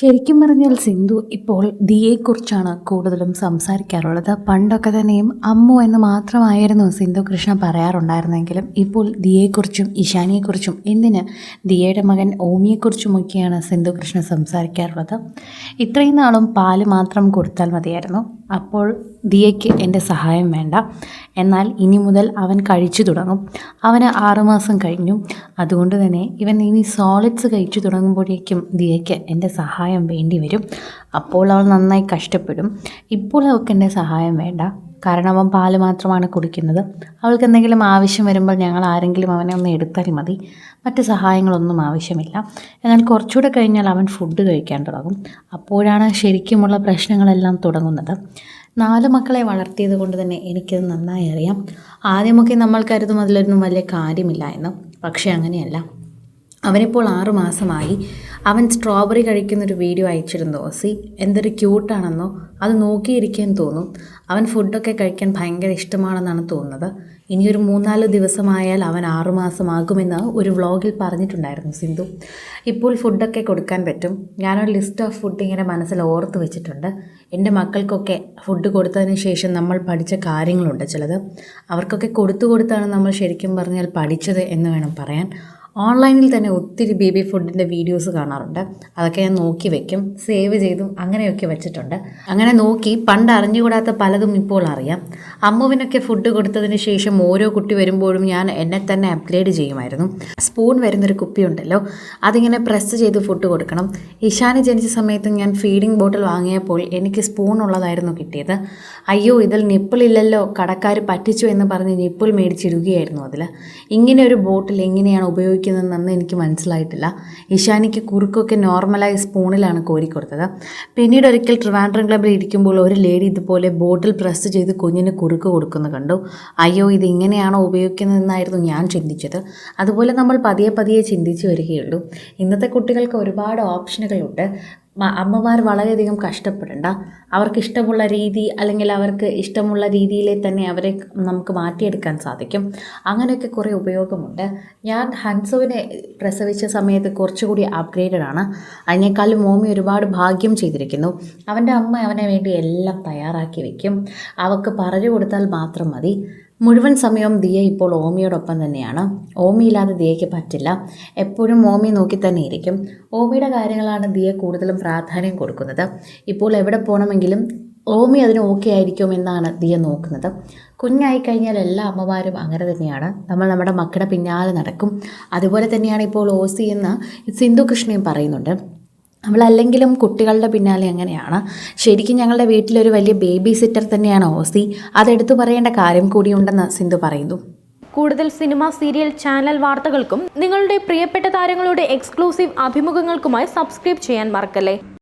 ശരിക്കും പറഞ്ഞാൽ സിന്ധു ഇപ്പോൾ ദിയെക്കുറിച്ചാണ് കൂടുതലും സംസാരിക്കാറുള്ളത്. പണ്ടൊക്കെ തന്നെയും അമ്മു എന്ന് മാത്രമായിരുന്നു സിന്ധു കൃഷ്ണ പറയാറുണ്ടായിരുന്നെങ്കിലും ഇപ്പോൾ ദിയെക്കുറിച്ചും ഇഷാനിയെക്കുറിച്ചും എന്തിന് ദിയയുടെ മകൻ ഓമിയെക്കുറിച്ചുമൊക്കെയാണ് സിന്ധു കൃഷ്ണ സംസാരിക്കാറുള്ളത്. ഇത്രയും നാളും പാൽ മാത്രം കൊടുത്താൽ മതിയായിരുന്നു. അപ്പോൾ ദിയയ്ക്ക് എന്റെ സഹായം വേണ്ട. എന്നാൽ ഇനി മുതൽ അവൻ കഴിച്ചു തുടങ്ങും. അവന് ആറുമാസം കഴിഞ്ഞു. അതുകൊണ്ട് തന്നെ ഇവൻ ഇനി സോളിഡ്സ് കഴിച്ചു തുടങ്ങുമ്പോഴേക്കും ദിയയ്ക്ക് എന്റെ സഹായം വേണ്ടി വരും. അപ്പോൾ അവൾ നന്നായി കഷ്ടപ്പെടും. ഇപ്പോൾ അവൾക്ക് എന്റെ സഹായം വേണ്ട. കാരണം അവൻ പാൽ മാത്രമാണ് കുടിക്കുന്നത്. അവൾക്ക് എന്തെങ്കിലും ആവശ്യം വരുമ്പോൾ ഞങ്ങൾ ആരെങ്കിലും അവനെ ഒന്ന് എടുത്താൽ മതി. മറ്റ് സഹായങ്ങളൊന്നും ആവശ്യമില്ല. എന്നാൽ കുറച്ചുകൂടെ കഴിഞ്ഞാൽ അവൻ ഫുഡ് കഴിക്കാൻ തുടങ്ങും. അപ്പോഴാണ് ശരിക്കുമുള്ള പ്രശ്നങ്ങളെല്ലാം തുടങ്ങുന്നത്. നാല് മക്കളെ വളർത്തിയത് കൊണ്ട് തന്നെ എനിക്കത് നന്നായി അറിയാം. ആദ്യമൊക്കെ നമ്മൾ കരുതും അതിലൊന്നും വലിയ കാര്യമില്ല എന്ന്. പക്ഷേ അങ്ങനെയല്ല. അവനിപ്പോൾ ആറു മാസമായി. അവൻ സ്ട്രോബെറി കഴിക്കുന്നൊരു വീഡിയോ അയച്ചിരുന്നു. ഓസി എന്തൊരു ക്യൂട്ടാണെന്നോ അത് നോക്കിയിരിക്കാൻ തോന്നും. അവൻ ഫുഡൊക്കെ കഴിക്കാൻ ഭയങ്കര ഇഷ്ടമാണെന്നാണ് തോന്നുന്നത്. ഇനിയൊരു മൂന്നാൽ ദിവസമായാൽ അവൻ ആറുമാസമാകുമെന്ന് ഒരു വ്ളോഗിൽ പറഞ്ഞിട്ടുണ്ടായിരുന്നു സിന്ധു. ഇപ്പോൾ ഫുഡൊക്കെ കൊടുക്കാൻ പറ്റും. ഞാനൊരു ലിസ്റ്റ് ഓഫ് ഫുഡ് ഇങ്ങനെ മനസ്സിൽ ഓർത്ത് വെച്ചിട്ടുണ്ട്. എന്റെ മക്കൾക്കൊക്കെ ഫുഡ് കൊടുത്തതിന് ശേഷം നമ്മൾ പഠിച്ച കാര്യങ്ങളുണ്ട് ചിലത്. അവർക്കൊക്കെ കൊടുത്തു കൊടുത്താണ് നമ്മൾ ശരിക്കും പറഞ്ഞാൽ പഠിച്ചത് എന്ന് വേണം പറയാൻ. ഓൺലൈനിൽ തന്നെ ഒത്തിരി ബേബി ഫുഡിന്റെ വീഡിയോസ് കാണാറുണ്ട്. അതൊക്കെ ഞാൻ നോക്കി വെക്കും. സേവ് ചെയ്തും അങ്ങനെയൊക്കെ വെച്ചിട്ടുണ്ട്. അങ്ങനെ നോക്കി പണ്ട് അറിഞ്ഞുകൂടാത്ത പലതും ഇപ്പോൾ അറിയാം. അമ്മുവിനൊക്കെ ഫുഡ് കൊടുത്തതിന് ശേഷം ഓരോ കുട്ടി വരുമ്പോഴും ഞാൻ എന്നെ തന്നെ അപ്ഗ്രേഡ് ചെയ്യുമായിരുന്നു. സ്പൂൺ വരുന്നൊരു കുപ്പിയുണ്ടല്ലോ. അതിങ്ങനെ പ്രസ് ചെയ്ത് ഫുഡ് കൊടുക്കണം. ഇഷാന് ജനിച്ച സമയത്ത് ഞാൻ ഫീഡിംഗ് ബോട്ടിൽ വാങ്ങിയപ്പോൾ എനിക്ക് സ്പൂൺ ഉള്ളതായിരുന്നു കിട്ടിയത്. അയ്യോ ഇതിൽ നിപ്പിളില്ലല്ലോ കടക്കാർ പറ്റിച്ചു എന്ന് പറഞ്ഞ് നിപ്പിൾ മേടിച്ചിടുകയായിരുന്നു അതിൽ ഇങ്ങനെ ഒരു ബോട്ടിൽ എങ്ങനെയാണ് ഉപയോഗിക്കുന്നതെന്ന് എനിക്ക് മനസ്സിലായിട്ടില്ല. ഇഷാനിക്ക് കുറുക്കൊക്കെ നോർമലായി സ്പൂണിലാണ് കോരി കോരിക്കൊടുത്തത് പിന്നീട് ഒരിക്കൽ ട്രിവാൻഡ്രം ക്ലബിൽ ഇരിക്കുമ്പോൾ ഒരു ലേഡി ഇതുപോലെ ബോട്ടിൽ പ്രസ് ചെയ്ത് കുഞ്ഞിന് കുറുക്ക് കൊടുക്കുന്നു കണ്ടു. അയ്യോ ഇത് ഇങ്ങനെയാണോ ഉപയോഗിക്കുന്നതെന്നായിരുന്നു ഞാൻ ചിന്തിച്ചത്. അതുപോലെ നമ്മൾ പതിയെ പതിയെ ചിന്തിച്ചു വരികയുള്ളൂ. ഇന്നത്തെ കുട്ടികൾക്ക് ഒരുപാട് ഓപ്ഷനുകളുണ്ട് അമ്മമാർ വളരെയധികം കഷ്ടപ്പെടണ്ട. അവർക്ക് ഇഷ്ടമുള്ള രീതി അല്ലെങ്കിൽ അവർക്ക് ഇഷ്ടമുള്ള രീതിയിലെ തന്നെ അവരെ നമുക്ക് മാറ്റിയെടുക്കാൻ സാധിക്കും. അങ്ങനെയൊക്കെ കുറേ ഉപയോഗമുണ്ട്. ഞാൻ ഹൻസുവിനെ പ്രസവിച്ച സമയത്ത് കുറച്ചുകൂടി അപ്ഗ്രേഡഡ് ആണ്. അതിനേക്കാളും മോമി ഒരുപാട് ഭാഗ്യം ചെയ്തിരിക്കുന്നു. അവന്റെ അമ്മ അവനെ വേണ്ടി എല്ലാം തയ്യാറാക്കി വയ്ക്കും അവൾക്ക് പറഞ്ഞു കൊടുത്താൽ മാത്രം മതി. മുഴുവൻ സമയവും ദിയ ഇപ്പോൾ ഓമിയോടൊപ്പം തന്നെയാണ്. ഓമിയില്ലാതെ ദിയയ്ക്ക് പറ്റില്ല. എപ്പോഴും ഓമി നോക്കി തന്നെ ഇരിക്കും. ഓമിയുടെ കാര്യങ്ങളാണ് ദിയ കൂടുതലും പ്രാധാന്യം കൊടുക്കുന്നത്. ഇപ്പോൾ എവിടെ പോകണമെങ്കിലും ഓമി അതിന് ഓക്കെ ആയിരിക്കും എന്നാണ് ദിയ നോക്കുന്നത്. കുഞ്ഞായി കഴിഞ്ഞാൽ എല്ലാ അമ്മമാരും അങ്ങനെ തന്നെയാണ്. നമ്മൾ നമ്മുടെ മക്കളുടെ പിന്നാലെ നടക്കും. അതുപോലെ തന്നെയാണ് ഇപ്പോൾ ഓസി എന്ന് സിന്ധു കൃഷ്ണയും പറയുന്നുണ്ട്. അവളല്ലെങ്കിലും കുട്ടികളുടെ പിന്നാലെ അങ്ങനെയാണ്. ശരിക്കും ഞങ്ങളുടെ വീട്ടിലൊരു വലിയ ബേബി സിറ്റർ തന്നെയാണ് ഓസി. അതെടുത്തു പറയേണ്ട കാര്യം കൂടിയുണ്ടെന്ന് സിന്ധു പറയുന്നു. കൂടുതൽ സിനിമ സീരിയൽ ചാനൽ വാർത്തകൾക്കും നിങ്ങളുടെ പ്രിയപ്പെട്ട താരങ്ങളുടെ എക്സ്ക്ലൂസീവ് അഭിമുഖങ്ങൾക്കുമായി സബ്സ്ക്രൈബ് ചെയ്യാൻ മറക്കല്ലേ?